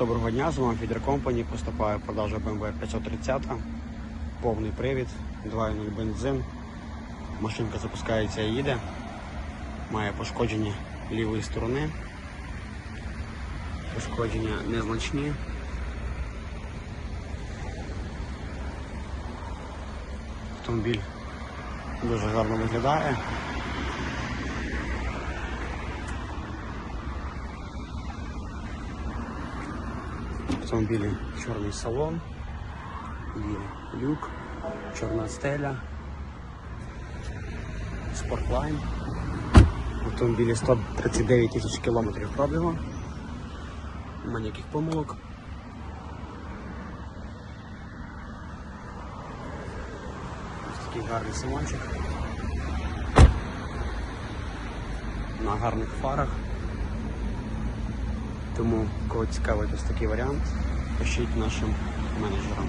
Доброго дня, з вами Фідер Компані. Поступає продажа BMW 530, повний привід, 2.0 бензин. Машинка запускається і їде. Має пошкодження лівої сторони. Пошкодження незначні. Автомобіль дуже гарно виглядає. Автомобілі чорний салон, є люк, чорна стеля, спортлайн. В автомобілі 139 тисяч кілометрів пробігу. Нема ніяких помилок. Ось такий гарний салончик. На гарних фарах. Тому, кого цікавить ось такий варіант, пишіть нашим менеджерам.